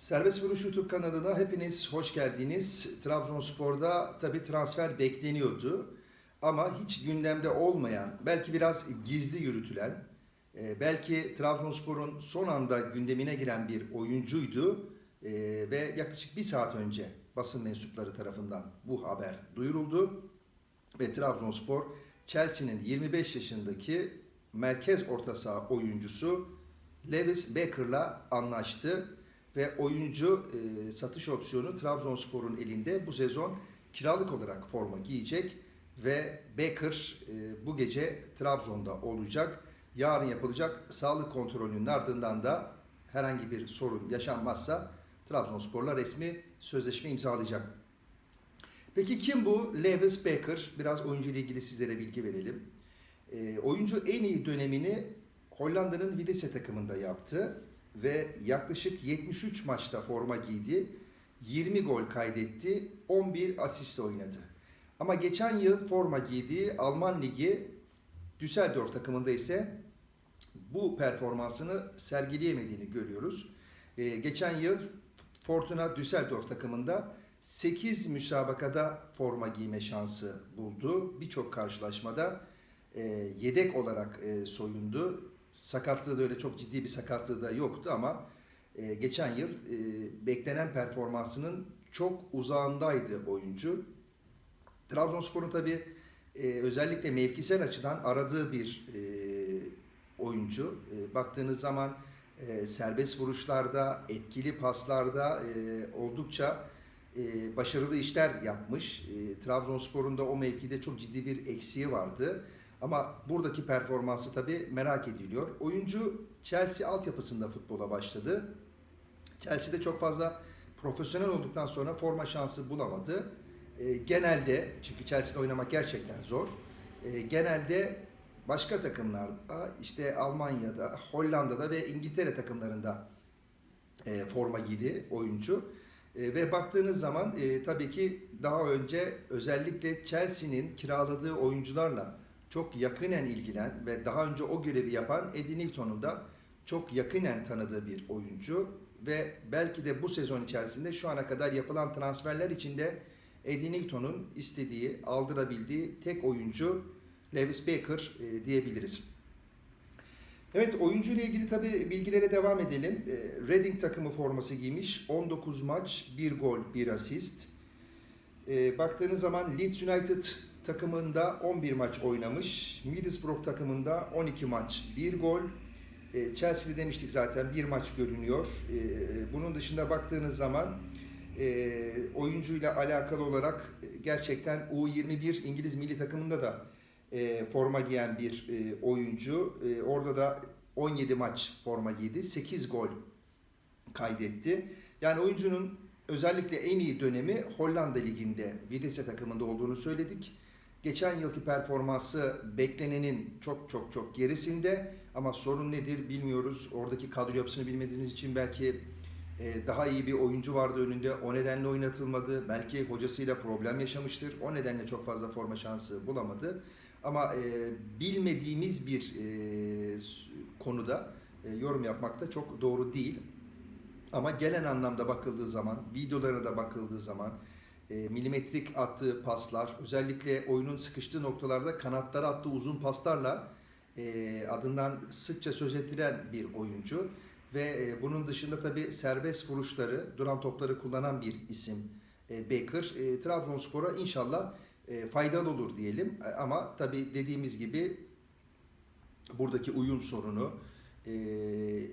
Serbest Vuruş YouTube kanalına hepiniz hoş geldiniz. Trabzonspor'da tabi transfer bekleniyordu. Ama hiç gündemde olmayan, belki biraz gizli yürütülen, e, belki Trabzonspor'un son anda gündemine giren bir oyuncuydu. E, Ve yaklaşık bir saat önce basın mensupları tarafından bu haber duyuruldu. Ve Trabzonspor Chelsea'nin 25 yaşındaki merkez orta saha oyuncusu Lewis Becker'la anlaştı ve oyuncu e, satış opsiyonu Trabzonspor'un elinde bu sezon kiralık olarak forma giyecek ve Becker e, bu gece Trabzon'da olacak. Yarın yapılacak sağlık kontrolünün ardından da herhangi bir sorun yaşanmazsa Trabzonspor'la resmi sözleşme imzalayacak. Peki kim bu Lewis Becker? Biraz oyuncu ile ilgili sizlere bilgi verelim. E, oyuncu en iyi dönemini Hollanda'nın Vitesse takımında yaptı ve yaklaşık 73 maçta forma giydi. 20 gol kaydetti, 11 asist oynadı. Ama geçen yıl forma giydiği Alman Ligi Düsseldorf takımında ise bu performansını sergileyemediğini görüyoruz. Ee, geçen yıl Fortuna Düsseldorf takımında 8 müsabakada forma giyme şansı buldu. Birçok karşılaşmada e, yedek olarak e, soyundu. Sakatlığı da öyle çok ciddi bir sakatlığı da yoktu ama e, geçen yıl e, beklenen performansının çok uzağındaydı oyuncu. Trabzonspor'un tabi özellikle mevkisel açıdan aradığı bir e, oyuncu. E, baktığınız zaman e, serbest vuruşlarda, etkili paslarda e, oldukça e, başarılı işler yapmış. E, Trabzonspor'un da o mevkide çok ciddi bir eksiği vardı. Ama buradaki performansı tabii merak ediliyor. Oyuncu Chelsea altyapısında futbola başladı. Chelsea'de çok fazla profesyonel olduktan sonra forma şansı bulamadı. E, genelde, çünkü Chelsea'de oynamak gerçekten zor. E, genelde başka takımlarda, işte Almanya'da, Hollanda'da ve İngiltere takımlarında e, forma giydi oyuncu. E, ve baktığınız zaman e, tabii ki daha önce özellikle Chelsea'nin kiraladığı oyuncularla çok yakinen ilgilen ve daha önce o görevi yapan Eddie Newton'un da çok yakinen tanıdığı bir oyuncu ve belki de bu sezon içerisinde şu ana kadar yapılan transferler içinde Eddie Newton'un istediği, aldırabildiği tek oyuncu Lewis Baker e, diyebiliriz. Evet oyuncu ile ilgili tabi bilgilere devam edelim. E, Reading takımı forması giymiş. 19 maç, 1 gol, 1 asist. E, baktığınız zaman Leeds United takımında 11 maç oynamış. Middlesbrough takımında 12 maç, 1 gol. E, Chelsea'de demiştik zaten bir maç görünüyor. E, bunun dışında baktığınız zaman e, oyuncuyla alakalı olarak e, gerçekten U21 İngiliz milli takımında da e, forma giyen bir e, oyuncu. E, orada da 17 maç forma giydi. 8 gol kaydetti. Yani oyuncunun özellikle en iyi dönemi Hollanda Ligi'nde Vitesse takımında olduğunu söyledik. Geçen yılki performansı beklenenin çok çok çok gerisinde ama sorun nedir bilmiyoruz. Oradaki kadro yapısını bilmediğiniz için belki e, daha iyi bir oyuncu vardı önünde. O nedenle oynatılmadı. Belki hocasıyla problem yaşamıştır. O nedenle çok fazla forma şansı bulamadı. Ama e, bilmediğimiz bir e, konuda yorum yapmak da çok doğru değil. Ama gelen anlamda bakıldığı zaman, videolarına da bakıldığı zaman e, milimetrik attığı paslar, özellikle oyunun sıkıştığı noktalarda kanatlara attığı uzun paslarla e, adından sıkça söz ettiren bir oyuncu. Ve e, bunun dışında tabi serbest vuruşları, duran topları kullanan bir isim e, Baker. E, Trabzonspor'a inşallah e, faydalı olur diyelim. E, ama tabi dediğimiz gibi buradaki uyum sorunu e,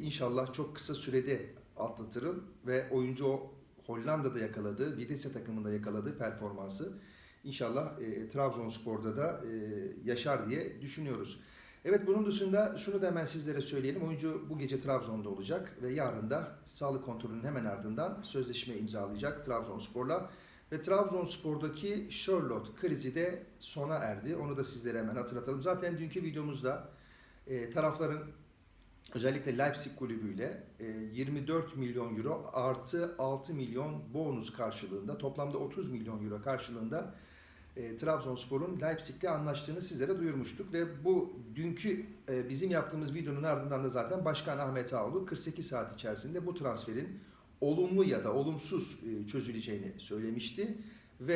inşallah çok kısa sürede atlatırıl ve oyuncu o Hollanda'da yakaladığı, Vitesse takımında yakaladığı performansı inşallah e, Trabzonspor'da da e, yaşar diye düşünüyoruz. Evet bunun dışında şunu da hemen sizlere söyleyelim. Oyuncu bu gece Trabzon'da olacak ve yarın da sağlık kontrolünün hemen ardından sözleşme imzalayacak Trabzonspor'la. Ve Trabzonspor'daki Charlotte krizi de sona erdi. Onu da sizlere hemen hatırlatalım. Zaten dünkü videomuzda e, tarafların özellikle Leipzig kulübüyle 24 e, milyon euro artı 6 milyon bonus karşılığında toplamda 30 milyon euro karşılığında e, Trabzonspor'un Leipzig'le anlaştığını sizlere duyurmuştuk ve bu dünkü e, bizim yaptığımız videonun ardından da zaten Başkan Ahmet Ağoğlu 48 saat içerisinde bu transferin olumlu ya da olumsuz çözüleceğini söylemişti. Ve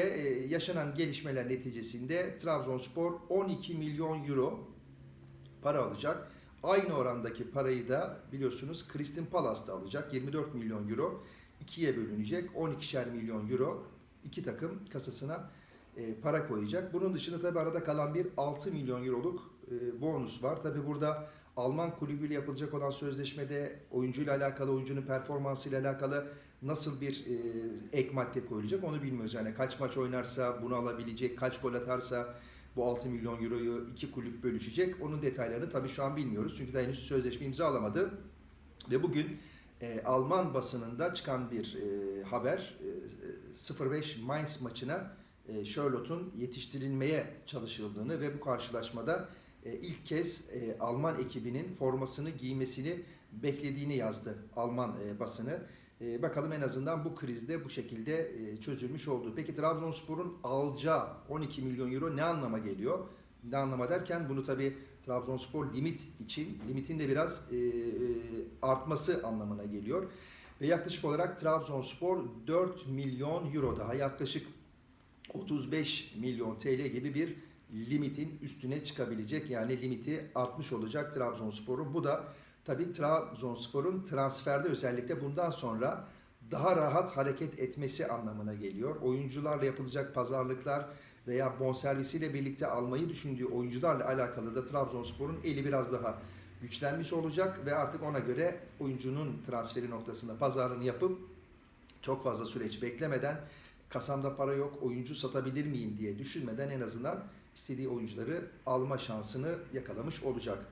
yaşanan gelişmeler neticesinde Trabzonspor 12 milyon euro para alacak. Aynı orandaki parayı da biliyorsunuz Kristin Palace'da alacak. 24 milyon euro ikiye bölünecek. 12'şer milyon euro iki takım kasasına e, para koyacak. Bunun dışında tabi arada kalan bir 6 milyon euroluk e, bonus var. Tabi burada Alman kulübüyle yapılacak olan sözleşmede oyuncuyla alakalı, oyuncunun performansıyla alakalı nasıl bir e, ek madde koyulacak onu bilmiyoruz. Yani kaç maç oynarsa bunu alabilecek, kaç gol atarsa bu 6 milyon euroyu iki kulüp bölüşecek. Onun detaylarını tabii şu an bilmiyoruz. Çünkü daha henüz sözleşme imzalamadı. Ve bugün e, Alman basınında çıkan bir e, haber e, 05 Mainz maçına e, Charlotte'un yetiştirilmeye çalışıldığını ve bu karşılaşmada e, ilk kez e, Alman ekibinin formasını giymesini beklediğini yazdı Alman e, basını. E, bakalım en azından bu krizde bu şekilde e, çözülmüş oldu. Peki Trabzonspor'un alacağı 12 milyon euro ne anlama geliyor? Ne anlama derken bunu tabi Trabzonspor limit için limitin de biraz e, e, artması anlamına geliyor. Ve yaklaşık olarak Trabzonspor 4 milyon euro daha yaklaşık 35 milyon TL gibi bir limitin üstüne çıkabilecek. Yani limiti artmış olacak Trabzonspor'un. Bu da tabii Trabzonspor'un transferde özellikle bundan sonra daha rahat hareket etmesi anlamına geliyor. Oyuncularla yapılacak pazarlıklar veya bonservisiyle birlikte almayı düşündüğü oyuncularla alakalı da Trabzonspor'un eli biraz daha güçlenmiş olacak ve artık ona göre oyuncunun transferi noktasında pazarını yapıp çok fazla süreç beklemeden kasamda para yok oyuncu satabilir miyim diye düşünmeden en azından istediği oyuncuları alma şansını yakalamış olacak.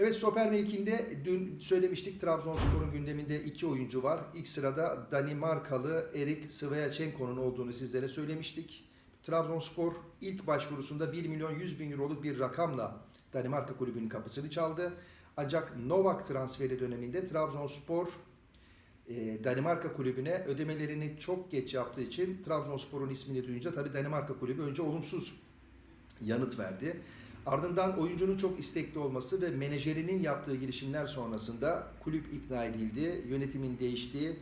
Evet stoper mevkinde dün söylemiştik Trabzonspor'un gündeminde iki oyuncu var. İlk sırada Danimarkalı Erik Sviatchenko'nun olduğunu sizlere söylemiştik. Trabzonspor ilk başvurusunda 1 milyon 100 bin euroluk bir rakamla Danimarka kulübünün kapısını çaldı. Ancak Novak transferi döneminde Trabzonspor e, Danimarka kulübüne ödemelerini çok geç yaptığı için Trabzonspor'un ismini duyunca tabii Danimarka kulübü önce olumsuz yanıt verdi. Ardından oyuncunun çok istekli olması ve menajerinin yaptığı girişimler sonrasında kulüp ikna edildi. Yönetimin değiştiği,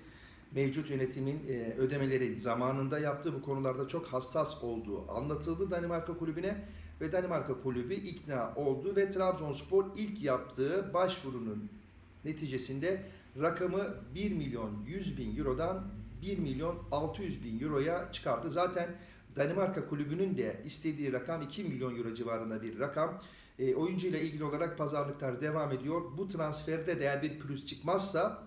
mevcut yönetimin e, ödemeleri zamanında yaptığı bu konularda çok hassas olduğu anlatıldı Danimarka kulübüne ve Danimarka kulübü ikna oldu ve Trabzonspor ilk yaptığı başvurunun neticesinde rakamı 1 milyon 100 bin eurodan 1 milyon 600 bin euroya çıkardı. Zaten Danimarka kulübünün de istediği rakam 2 milyon euro civarında bir rakam. E, oyuncu ile ilgili olarak pazarlıklar devam ediyor. Bu transferde de eğer bir pürüz çıkmazsa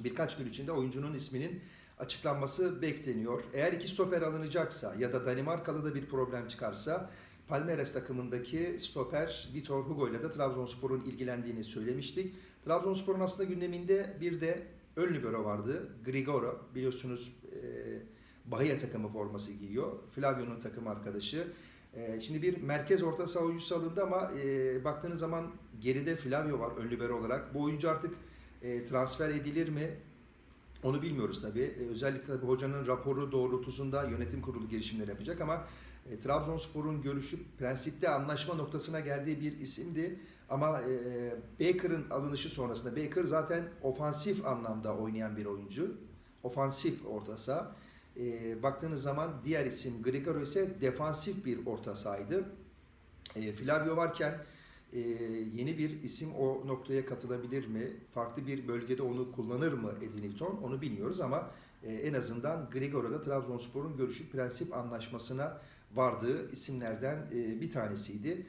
birkaç gün içinde oyuncunun isminin açıklanması bekleniyor. Eğer iki stoper alınacaksa ya da Danimarkalı da bir problem çıkarsa Palmeiras takımındaki stoper Vitor Hugo ile de Trabzonspor'un ilgilendiğini söylemiştik. Trabzonspor'un aslında gündeminde bir de ön libero vardı. Grigoro biliyorsunuz e, Bahia takımı forması giyiyor. Flavio'nun takım arkadaşı. E, şimdi bir merkez orta saha oyuncusu alındı ama e, baktığınız zaman geride Flavio var ön libero olarak. Bu oyuncu artık e, transfer edilir mi? Onu bilmiyoruz tabii. E, özellikle tabii hocanın raporu doğrultusunda yönetim kurulu girişimleri yapacak ama Trabzonspor'un görüşüp prensipte anlaşma noktasına geldiği bir isimdi. Ama e, Baker'ın alınışı sonrasında Baker zaten ofansif anlamda oynayan bir oyuncu. Ofansif orta saha. E, baktığınız zaman diğer isim Grigoro ise defansif bir orta sahaydı. E, Flavio varken e, yeni bir isim o noktaya katılabilir mi? Farklı bir bölgede onu kullanır mı Edinington? Onu bilmiyoruz ama e, en azından Grigoro'da Trabzonspor'un görüşü prensip anlaşmasına vardığı isimlerden e, bir tanesiydi.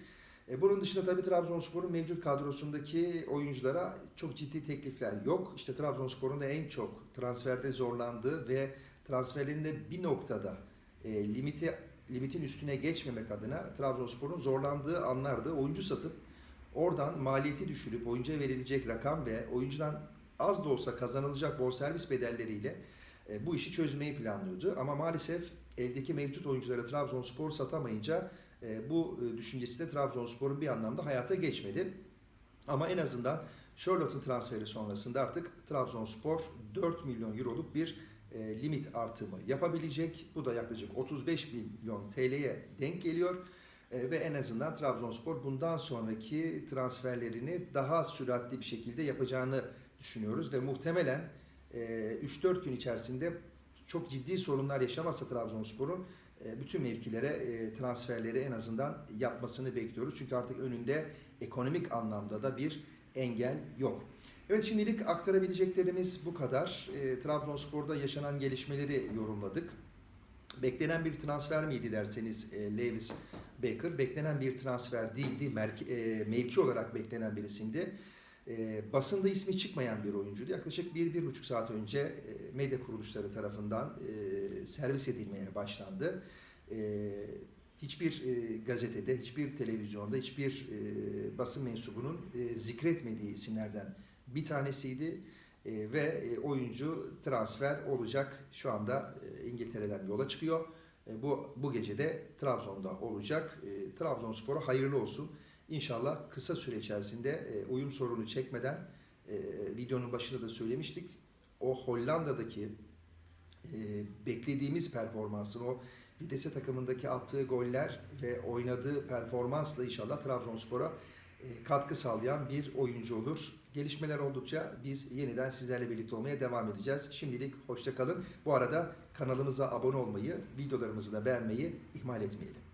E, bunun dışında tabii Trabzonspor'un mevcut kadrosundaki oyunculara çok ciddi teklifler yok. İşte Trabzonspor'un da en çok transferde zorlandığı ve transferlerinde bir noktada e, limiti limitin üstüne geçmemek adına Trabzonspor'un zorlandığı anlarda oyuncu satıp oradan maliyeti düşürüp oyuncuya verilecek rakam ve oyuncudan az da olsa kazanılacak bonservis bedelleriyle e, bu işi çözmeyi planlıyordu. Ama maalesef eldeki mevcut oyuncuları Trabzonspor satamayınca e, bu e, düşüncesi de Trabzonspor'un bir anlamda hayata geçmedi. Ama en azından Charlotte'un transferi sonrasında artık Trabzonspor 4 milyon euroluk bir e, limit artımı yapabilecek. Bu da yaklaşık 35 milyon TL'ye denk geliyor. E, ve en azından Trabzonspor bundan sonraki transferlerini daha süratli bir şekilde yapacağını düşünüyoruz ve muhtemelen e, 3-4 gün içerisinde çok ciddi sorunlar yaşamazsa Trabzonspor'un e, bütün mevkilere e, transferleri en azından yapmasını bekliyoruz. Çünkü artık önünde ekonomik anlamda da bir engel yok. Evet şimdilik aktarabileceklerimiz bu kadar. E, Trabzonspor'da yaşanan gelişmeleri yorumladık. Beklenen bir transfer miydi derseniz e, Lewis Baker beklenen bir transfer değildi. Merke, e, mevki olarak beklenen birisiydi. E, basında ismi çıkmayan bir oyuncuydu. Yaklaşık bir, bir buçuk saat önce e, medya kuruluşları tarafından e, servis edilmeye başlandı. E, hiçbir e, gazetede, hiçbir televizyonda, hiçbir e, basın mensubunun e, zikretmediği isimlerden bir tanesiydi. E, ve e, oyuncu transfer olacak. Şu anda e, İngiltere'den yola çıkıyor. E, bu bu gece de Trabzon'da olacak. E, Trabzonspor'a hayırlı olsun. İnşallah kısa süre içerisinde e, uyum sorunu çekmeden e, videonun başında da söylemiştik. O Hollanda'daki e, beklediğimiz performansın o Vitesse takımındaki attığı goller ve oynadığı performansla inşallah Trabzonspor'a e, katkı sağlayan bir oyuncu olur. Gelişmeler oldukça biz yeniden sizlerle birlikte olmaya devam edeceğiz. Şimdilik hoşça kalın. Bu arada kanalımıza abone olmayı, videolarımızı da beğenmeyi ihmal etmeyelim.